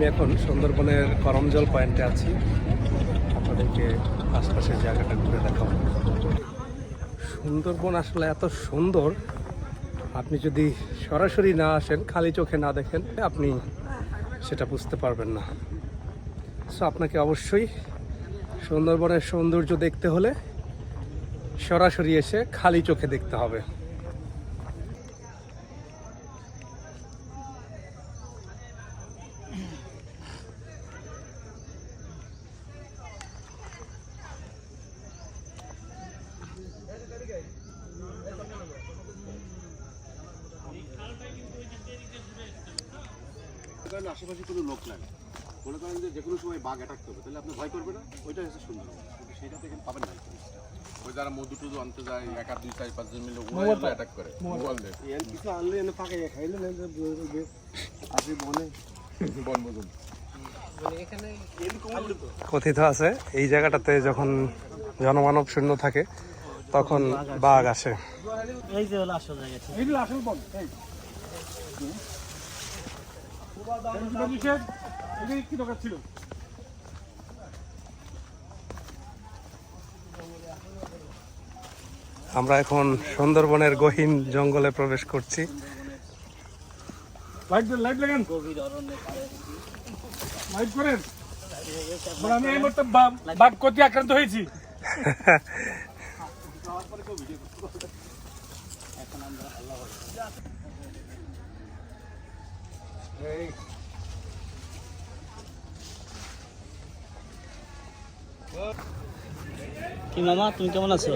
আমি এখন সুন্দরবনের করমজল পয়েন্টে আছি। আপনাদেরকে আশপাশের জায়গাটা ঘুরে দেখাবো। সুন্দরবন আসলে এত সুন্দর, আপনি যদি সরাসরি না আসেন, খালি চোখে না দেখেন, আপনি সেটা বুঝতে পারবেন না। সো আপনাকে অবশ্যই সুন্দরবনের সৌন্দর্য দেখতে হলে সরাসরি এসে খালি চোখে দেখতে হবে। কারণ আশেপাশে কোনো লোক নাই। মনে করেন যে যে কোনো সময় বাঘ অ্যাটাক করবে তাহলে আপনি ভয় করবে না ওইটা হচ্ছে সুন্দর কিন্তু সেটা থেকে পাবেন না। ওই যারা মধু টুধু আনতে যায় এক আর দুই চার পাঁচজন মিলে ওরা অ্যাটাক করে। মোবাইল। দেয়। কিছু আনলে এনে পাকে খাইলে না যে বনে বন মধু কথিত আছে এই জায়গাটাতে যখন জনমানব শূন্য থাকে তখন বাঘ আসে। এই যে আসল জায়গা এইগুলো আসল বন এই নিষেধ এগুলি কি দরকার ছিল আমরা এখন সুন্দরবনের গহীন জঙ্গলে প্রবেশ করছি। লাইট লাইট লাগান। লাইট করেন। আমি এই মুহূর্তে বা- বাঘ কতি আক্রান্ত হয়েছি। কি মামা তুমি কেমন আছো?